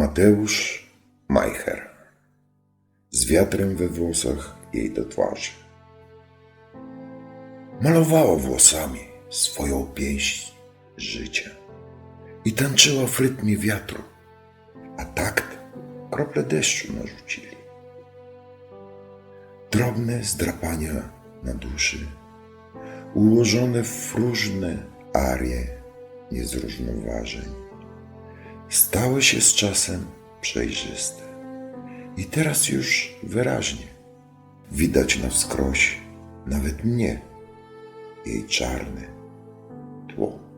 Mateusz Majcher z wiatrem we włosach jej do twarzy. Malowała włosami swoją pieśń życia i tańczyła w rytmie wiatru, a takt krople deszczu narzucili. Drobne zdrapania na duszy, ułożone w różne arie niezrównoważeń, stały się z czasem przejrzyste. I teraz już wyraźnie widać na wskroś nawet mnie, jej czarne tło.